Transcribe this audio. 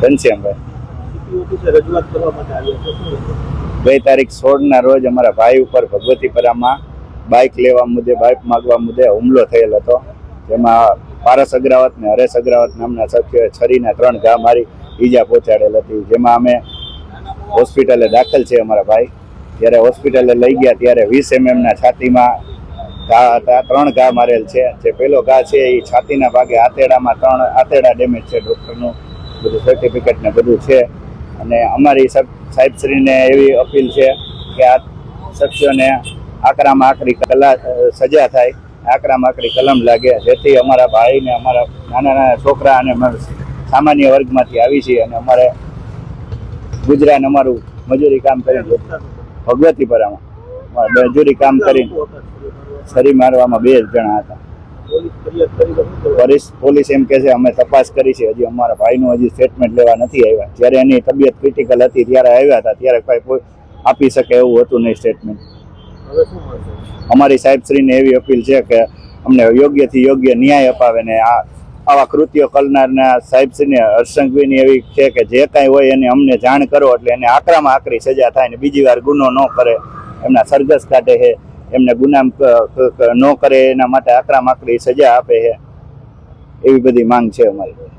ઘનશ્યામભાઈ? ગઈ તારીખ સોળના રોજ અમારા ભાઈ ઉપર ભગવતીપરામાં બાઇક લેવા મુદ્દે બાઇક માગવા મુદ્દે હુમલો થયેલ હતો. જેમાં પારસ અગ્રાવત ને હરેશ અગ્રાવત નામના સખ્યોએ છરીના ત્રણ ઘા મારી ઈજા પહોંચાડેલ હતી. જેમાં અમે હોસ્પિટલે દાખલ છે અમારા ભાઈ. જ્યારે હોસ્પિટલે લઈ ગયા ત્યારે વીસ એમએમના છાતીમાં ઘા હતા. ત્રણ ઘા મારેલ છે. જે પેલો ઘા છે એ છાતીના ભાગે આતેડામાં ત્રણ આતેડા ડેમેજ છે ડૉક્ટરનું. બધું સર્ટિફિકેટ ને બધું છે. અને અમારી સાહેબ- સાહેબશ્રીને એવી અપીલ છે કે આ શખ્સોને આકરામાં આકરી કલા સજા થાય આકરામાં આકરી કલમ લાગે જેથી અમારા ભાઈને અમારા નાના નાના છોકરા અને સામાન્ય વર્ગમાંથી આવી છીએ અને અમારે ગુજરાન અમારું મજૂરી કામ કરીને ભગવતીપરામાં. મજૂરી કામ કરીને છરી મારવામાં બે જણા હતા. પોલીસ એમ કે છે અમે તપાસ કરી છે હજી અમારા ભાઈનું હજી સ્ટેટમેન્ટ લેવા નથી આવ્યા. જ્યારે એની તબિયત ક્રિટિકલ હતી ત્યારે આવ્યા હતા ત્યારે કોઈ આપી શકે એવું હતું નહીં સ્ટેટમેન્ટ અમારી સાહેબશ્રીને એવી અપીલ છે કે અમને યોગ્યથી યોગ્ય ન્યાય અપાવે ને આ આવા કૃત્યો કરનારના સાહેબશ્રીને હર્ષંઘવીની એવી છે કે જે કાંઈ હોય એને અમને જાણ કરો એટલે એને આકરામાં આકરી સજા થાય ને બીજી વાર ગુનો ન કરે. એમના સરઘસ કાઢે છે. એમને ગુનામ ન કરે, એના માટે આકરી સજા આપે છે. એવી બધી માંગ છે અમારી.